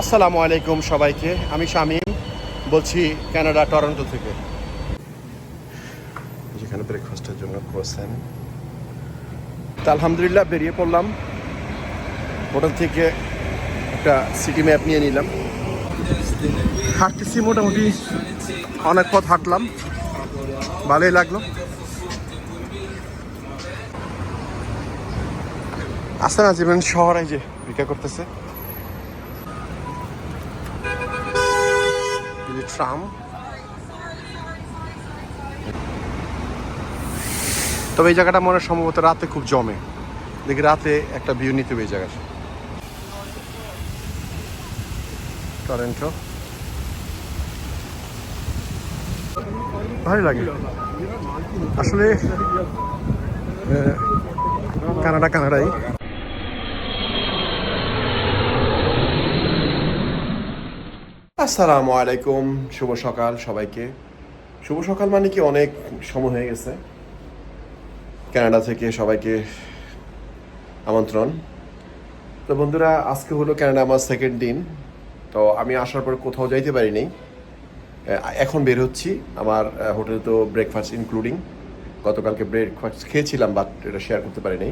আসসালামু আলাইকুম সবাইকে, আমি শামীম, বলছি কানাডা, টরন্টো থেকে। যেখানে ব্রেকফাস্টের জন্য ক্রোসেন তা আলহামদুলিল্লাহ, বেরিয়ে পড়লাম। হোটেল থেকে একটা সিটি ম্যাপ নিয়ে নিলাম। হাঁটতেছি মোটামুটি, অনেক পথ হাঁটলাম। ভালোই লাগল। আসতে না জীবন শহরে যে ভিক্ষা করতেছে এই যে ট্রাম। তবে এই জায়গাটা মনে সম্ভবত রাতে খুব জমে। দেখি রাতে একটা ভিউ নিতে হবে এই জায়গায়। টরেন্টো ভালো লাগে। আসলে কানাডা কানাডাই। আসসালামু আলাইকুম, শুভ সকাল সবাইকে। শুভ সকাল মানে কি অনেক সময় হয়ে গেছে। কানাডা থেকে সবাইকে আমন্ত্রণ। তো বন্ধুরা, আজকে হলো কানাডা আমার সেকেন্ড দিন। তো আমি আসার পর কোথাও যাইতে পারিনি। এখন বের হচ্ছি। আমার হোটেলে তো ব্রেকফাস্ট ইনক্লুডিং গতকালকে ব্রেকফাস্ট খেয়েছিলাম বাট এটা শেয়ার করতে পারিনি।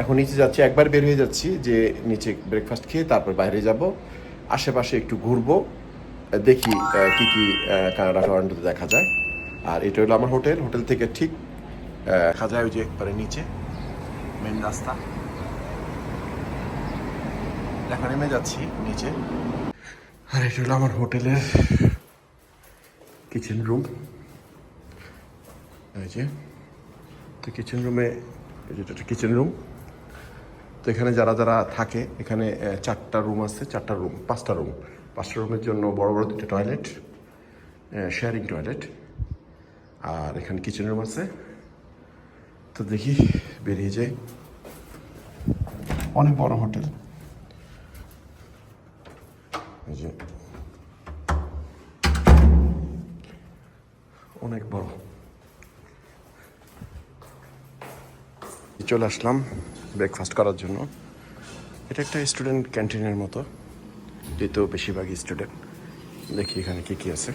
এখন নিচে যাচ্ছি, একবার বের হয়ে যাচ্ছি যে নিচে ব্রেকফাস্ট খেয়ে তারপর বাইরে যাব। আশেপাশে একটু ঘুরবো। দেখি কি কি কানাডা টরন্টোতে দেখা যায়। আর এটা হলো আমার হোটেল। হোটেল থেকে ঠিক দেখা যায় ওই যে একবারে নিচে মেন রাস্তা। এখন নেমে যাচ্ছি নিচে। আর এটা হলো আমার হোটেলের কিচেন রুম এই যে, তো কিচেন রুমে যেটা কিচেন রুম তো এখানে যারা যারা থাকে, এখানে চারটা রুম আছে, চারটা রুম পাঁচটা রুম পাঁচটা রুমের জন্য বড় বড় দুটো টয়লেট শেয়ারিং টয়লেট আর এখানে কিচেন রুম আছে। তো দেখি বেরিয়ে যাই। অনেক বড় হোটেল। এই যে। অনেক বড়। চলে আসলাম ব্রেকফাস্ট করার জন্য। এটা একটা স্টুডেন্ট ক্যান্টিনের মতো। এই তো বেশিরভাগই স্টুডেন্ট দেখি এখানে কি কি আছে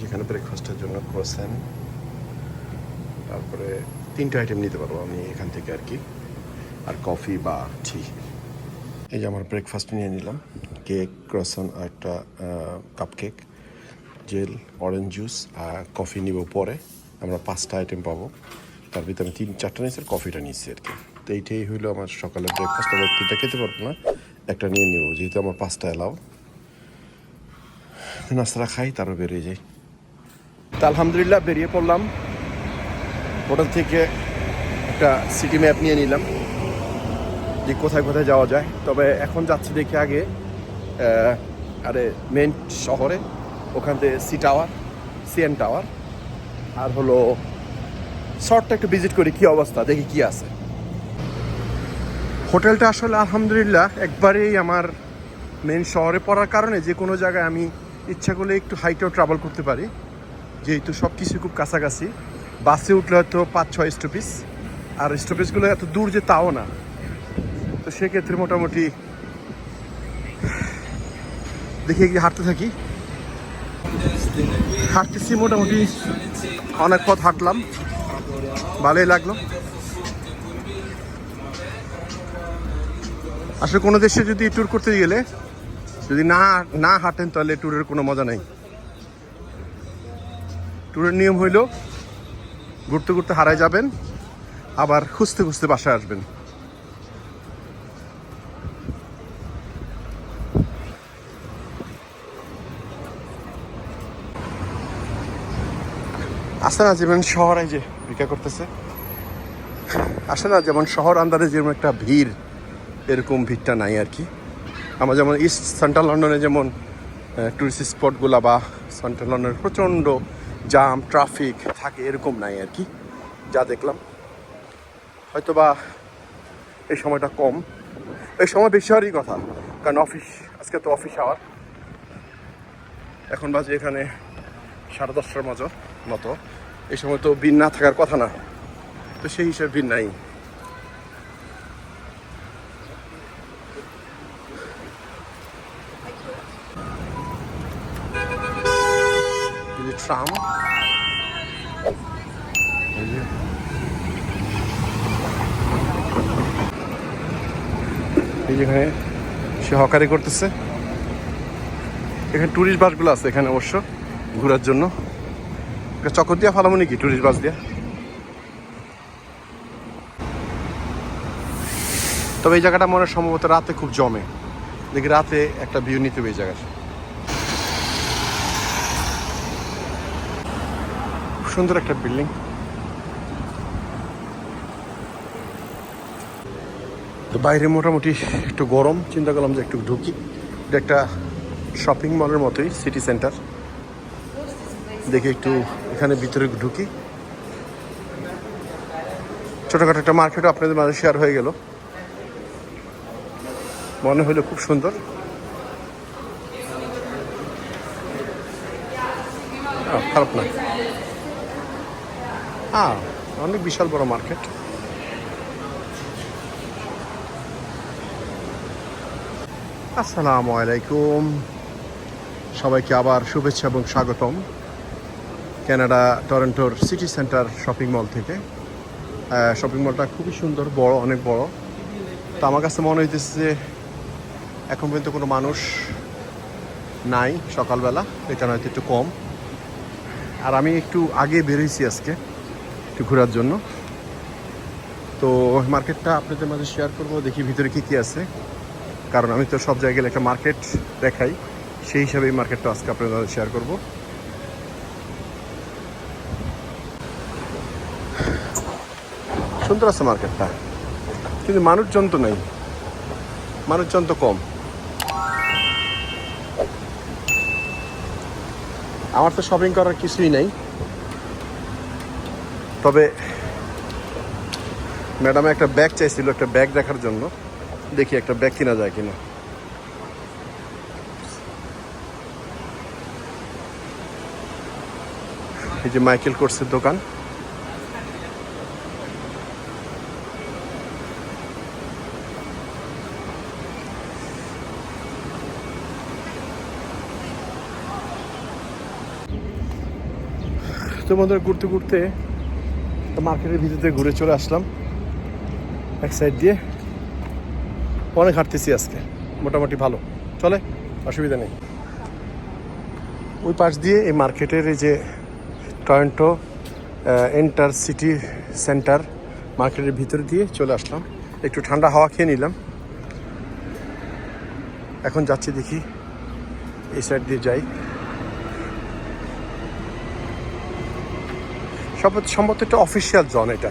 যেখানে ব্রেকফাস্টের জন্য ক্রোসেন তারপরে তিনটা আইটেম নিতে পারব আমি এখান থেকে আর কি আর কফি বা টি এই যে আমার ব্রেকফাস্ট নিয়ে নিলাম কেক ক্রসন আর একটা কাপ কেক জেল অরেঞ্জ জুস আর কফি নিব পরে আমরা পাঁচটা আইটেম পাবো তার ভিতরে তিন চারটা নিয়েছি আর কফিটা নিচ্ছি আর কি তো এইটাই হইল আমার সকালের ব্রেকফাস্ট আবার তিনটা খেতে পারব না, একটা নিয়ে নেব, যেহেতু আমার পাঁচটা এলাও নাস্তাটা খাই তারও বেরিয়ে যাই। তা আলহামদুলিল্লাহ বেরিয়ে পড়লাম। হোটেল থেকে একটা সিটি ম্যাপ নিয়ে নিলাম, যে কোথায় কোথায় যাওয়া যায়। তবে এখন যাচ্ছি দেখি আগে আরে মেন শহরে, ওখান থেকে সি টাওয়ার সিএন টাওয়ার আর হলো শর্টটা একটু ভিজিট করি, কি অবস্থা, দেখি কি আছে। হোটেলটা আসলে আলহামদুলিল্লাহ একবারেই আমার মেন শহরে পড়ার কারণে যে কোনো জায়গায় আমি ইচ্ছা করলে একটু হাইটেও ট্রাভেল করতে পারি। যেহেতু সব কিছু খুব কাছাকাছি। বাসে উঠলে হয়তো পাঁচ ছয় স্টপেজ আর স্টপেজগুলো এত দূর যে তাও না। তো সেক্ষেত্রে মোটামুটি দেখি কি হাঁটতে থাকি। হাঁটতেছি মোটামুটি অনেক পথ হাঁটলাম। ভালোই লাগল। আসলে কোনো দেশে যদি ট্যুর করতে গেলে, যদি না না হাঁটেন, তাহলে ট্যুরের কোনো মজা নেই। ট্যুরের নিয়ম হইল, ঘুরতে ঘুরতে হারায় যাবেন, আবার খুঁজতে খুঁজতে বাসায় আসবেন। আসে না, যেমন শহরে যে ভিক্ষা করতেছে আসে না, যেমন শহর আন্দারে যেমন একটা ভিড় এরকম ভিড়টা নাই আর কি। আমরা যেমন ইস্ট সেন্ট্রাল লন্ডনে যেমন টুরিস্ট স্পটগুলা বা সেন্ট্রাল লন্ডনের প্রচণ্ড জাম ট্রাফিক থাকে এরকম নাই আর কি, যা দেখলাম। হয়তো বা এই সময়টা কম। এই সময় বেশি হওয়ারই কথা, কারণ অফিস আজকে তো অফিস আওয়ার এখন বাজে এখানে সাড়ে দশটার মতো মতো। এই সময় তো বিন না থাকার কথা না। তো সেই হিসেবে বিন নাই। ট্রাম এই যেখানে সে হকারি করতেছে। এখানে ট্যুরিস্ট বাসগুলো আছে এখানে অবশ্য, ঘোরার জন্য। চক্কর দিয়া ফালামো নাকি ট্যুরিস্ট বাস দিয়া? তবে এই জায়গাটা মনে সম্ভবত রাতে খুব জমে। দেখি রাতে একটা ভিউ নিতে হবে এই জায়গার সুন্দর একটা বিল্ডিং। তো বাইরে মোটামুটি একটু গরম, চিন্তা করলাম যে একটু ঢুকি। এটা একটা শপিং মলের মতোই সিটি সেন্টার দেখি একটু এখানে ভিতরে ঢুকি। ছোটোখাটো একটা মার্কেটও আপনাদের মাঝে শেয়ার হয়ে গেল। মনে হলো খুব সুন্দর। খারাপ না হ্যাঁ অনেক বিশাল বড় মার্কেট। আসসালামু আলাইকুম। সবাইকে আবার শুভেচ্ছা এবং স্বাগতম। কানাডা টরন্টোর সিটি সেন্টার শপিং মল থেকে। শপিং মলটা খুবই সুন্দর, বড়, অনেক বড়। তো আমার কাছে মনে হইতেছে যে এখন পর্যন্ত কোনো মানুষ নাই সকালবেলা, এটা হয়তো একটু কম। আর আমি একটু আগে বেরিয়েছি আজকে। একটু ঘোরার জন্য। তো মার্কেটটা আপনাদের মাঝে শেয়ার করব, দেখি ভিতরে কী কী আছে। কারণ আমি তো সব জায়গায় একটা মার্কেট দেখাই, সেই হিসাবে এই মার্কেটটা আজকে আপনাদের মাঝে শেয়ার করব। সুন্দর আছে মার্কেটটা। কিন্তু মানুষজন তো নেই। মানুষজন তো কম। আমার তো শপিং করার কিছুই নেই। তবে ম্যাডাম একটা ব্যাগ চাইছিল, একটা ব্যাগ দেখার জন্য। দেখি একটা ব্যাগ কিনা যায় কিনা। এই যে মাইকেল কোর্সের দোকান। তো বন্ধুরা ঘুরতে ঘুরতে তো মার্কেটের ভিতরে ঘুরে চলে আসলাম। এক সাইড দিয়ে। অনেক হাঁটতেছি আজকে। মোটামুটি ভালো। চলে? অসুবিধা নেই। ওই পাশ দিয়ে এই মার্কেটের এই যে টরেন্টো এন্টার সিটি সেন্টার মার্কেটের ভিতর দিয়ে চলে আসলাম। একটু ঠান্ডা হাওয়া খেয়ে নিলাম। এখন যাচ্ছি দেখি। এই সাইড দিয়ে যাই। সম্ভবত একটা অফিসিয়াল জন এটা।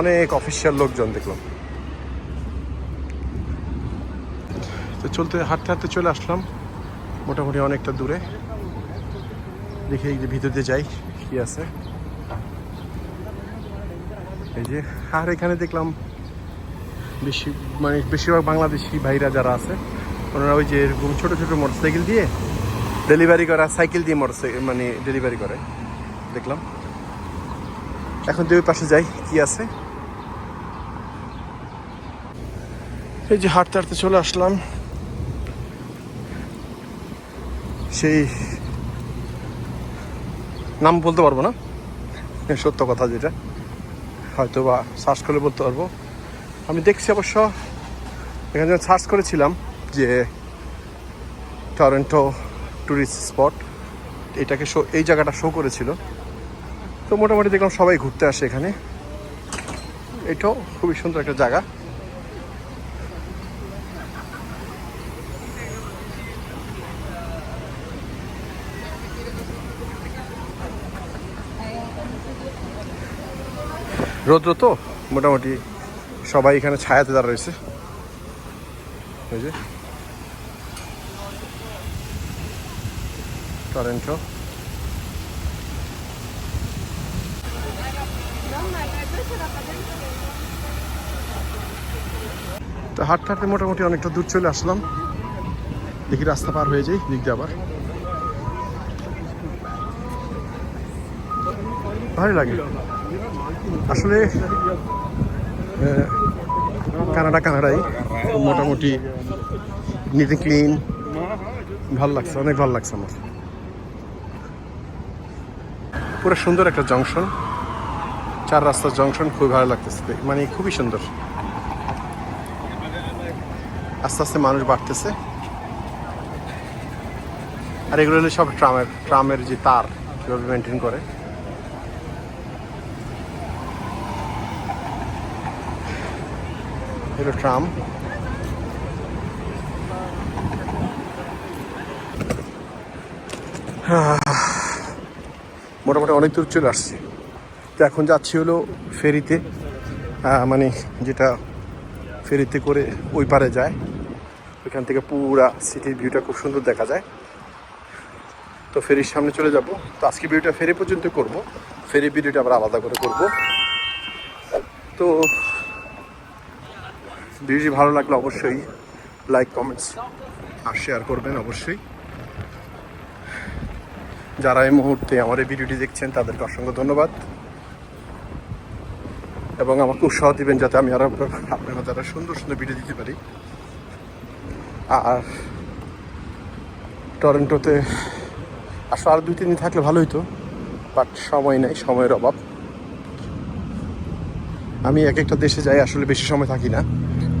অনেক অফিসিয়াল লোকজন দেখলাম। তো চলতে হাঁটতে হাঁটতে চলে আসলাম। মোটামুটি অনেকটা দূরে। দেখি যে ভিতর দিয়ে যাই, কি আছে। এই যে, আর এখানে দেখলাম বেশি মানে বেশিরভাগ বাংলাদেশি ভাইরা যারা আছে, ওনারা ওই যে এরকম ছোটো ছোটো মোটরসাইকেল দিয়ে ডেলিভারি করা, সাইকেল দিয়ে মোটরসাইকেল মানে ডেলিভারি করে। দেখলাম। এখন দুই পাশে যাই, কি আছে? এই যে হাঁটতে হাঁটতে চলে আসলাম। সেই নাম বলতে পারব না। সত্য কথা যেটা। হয়তো বা সার্চ করে বলতে পারব। আমি দেখছি অবশ্য, এখানে যখন সার্চ করেছিলাম যে টরেন্টো ট্যুরিস্ট স্পট এটাকে শো এই জায়গাটা শো করেছিল। তো মোটামুটি দেখলাম সবাই ঘুরতে আসে এখানে। এটাও খুবই সুন্দর একটা জায়গা। রৌদ্র তো, মোটামুটি সবাই এখানে ছায়াতে দাঁড়া রয়েছে। এই যে। টরেন্টো তো হাঁটতে হাঁটতে মোটামুটি অনেকটা দূর চলে আসলাম। দেখি রাস্তা পার হয়ে যাই, দিক আবার। ভালো লাগে। আসলে কানাডা কানাডাই। মোটামুটি নিট ক্লিন ভালো লাগছে, অনেক ভালো লাগছে আমার। পুরো সুন্দর একটা জংশন। চার রাস্তার জংশন খুবই ভালো লাগতেছে মানে খুবই সুন্দর। আস্তে আস্তে মানুষ বাড়তেছে। আর এগুলো হলো সব ট্রামের ট্রামের যে তার, কীভাবে মেনটেন করে। এগুলো ট্রাম। মোটামুটি অনেক দূর চলে আসছি। তো এখন যাচ্ছি হলো ফেরিতে মানে যেটা ফেরিতে করে ওই পারে যায়। ওইখান থেকে পুরা সিটির ভিউটা খুব সুন্দর দেখা যায়। তো ফেরির সামনে চলে যাব। তো আজকে ভিডিওটা ফেরি পর্যন্ত করব। ফেরি ভিডিওটা আবার আলাদা করে করব। তো ভিডিওটি ভালো লাগলে অবশ্যই লাইক, কমেন্টস আর শেয়ার করবেন অবশ্যই। যারা এই মুহূর্তে আমার এই ভিডিওটি দেখছেন, তাদেরকে অসংখ্য ধন্যবাদ। এবং আমাকে উৎসাহ দিবেন যাতে আমি আরও আপনার যারা সুন্দর সুন্দর ভিডিও দিতে পারি। আর টরেন্টোতে আসলে আর দুই তিন দিন থাকলে ভালো হতো বাট সময় নেই, সময়ের অভাব। আমি এক একটা দেশে যাই, আসলে বেশি সময় থাকি না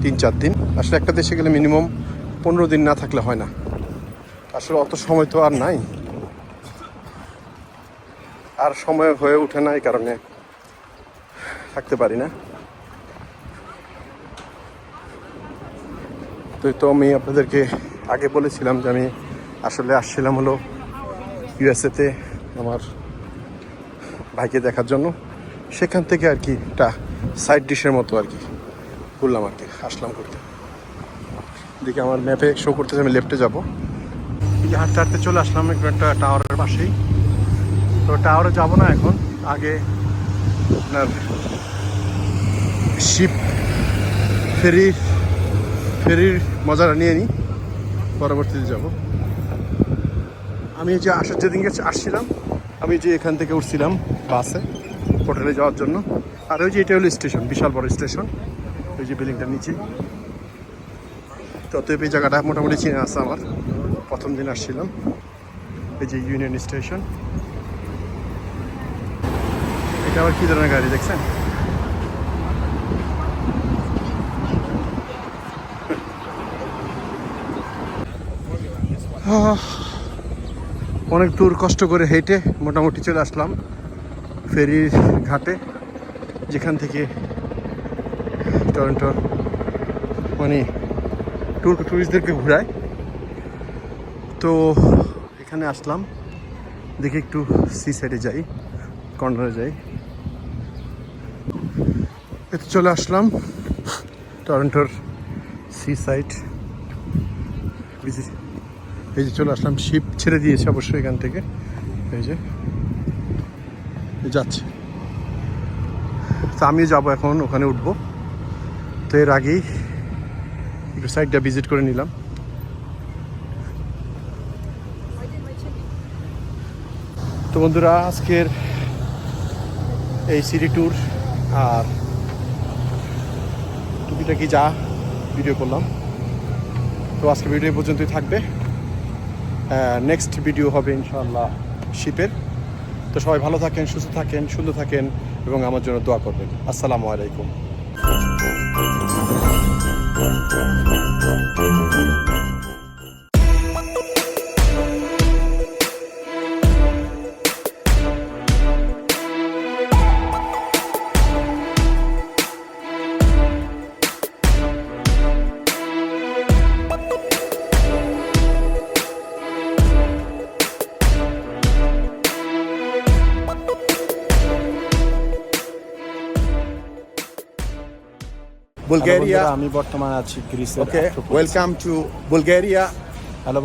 তিন চার দিন। আসলে একটা দেশে গেলে মিনিমাম পনেরো দিন না থাকলে হয় না। আসলে অত সময় তো আর নাই। আর সময় হয়ে ওঠে না এই কারণে। থাকতে পারি না। তো তো আমি আপনাদেরকে আগে বলেছিলাম যে আমি আসলে আসছিলাম হলো ইউএসএতে আমার ভাইকে দেখার জন্য। সেখান থেকে আর কি একটা সাইড ডিশের মতো আর কি ঘুরলাম আর কি, আসলাম করতে দেখি আমার ম্যাপে শো করতেছে, আমি লেফটে যাব। হাঁটতে হাঁটতে চলে আসলাম একটা টাওয়ারের পাশেই। তো টাওয়ারে যাব না এখন, আগে আপনার শিপ ফেরির ফেরির মজাটা নিয়ে নিই। পরবর্তীতে যাব। আমি যে আসার যেদিনকে আসছিলাম। আমি যে এখান থেকে উঠছিলাম বাসে, হোটেলে যাওয়ার জন্য। আর ওই যে এটা হলো স্টেশন, বিশাল বড় স্টেশন। ওই যে বিল্ডিংটার নিচে। ততএব এই জায়গাটা মোটামুটি চিনে আসছে আমার। প্রথম দিন আসছিলাম। এই যে ইউনিয়ন স্টেশন। এটা আবার কী ধরনের গাড়ি দেখছেন? অনেক দূর কষ্ট করে হেঁটে মোটামুটি চলে আসলাম ফেরির ঘাটে, যেখান থেকে টরন্টোর মানে ট্যুর ট্যুরিস্টদেরকে ঘুরায়। তো এখানে আসলাম, দেখি একটু সি সাইডে যাই কর্নারে যাই। এতে চলে আসলাম টরন্টোর সি সাইড এই যে চলে আসলাম, শিপ ছেড়ে দিয়েছে অবশ্যই এখান থেকে। এই যে যাচ্ছে। তো আমিও যাব এখন, ওখানে উঠবো। তো এর আগেই একটু সাইডটা ভিজিট করে নিলাম। তো বন্ধুরা, আজকের এই সিটি ট্যুর আর টুকিটাকি যা ভিডিও করলাম। তো আজকে ভিডিও পর্যন্তই থাকবে। নেক্সট ভিডিও হবে ইনশাআল্লাহ শিপের তো সবাই ভালো থাকেন, সুস্থ থাকেন, সুন্দর থাকেন এবং আমার জন্য দোয়া করবেন। আসসালামু আলাইকুম। বুলগেরিয়া আমি বর্তমান আছি গ্রিসে। Welcome to Bulgaria hello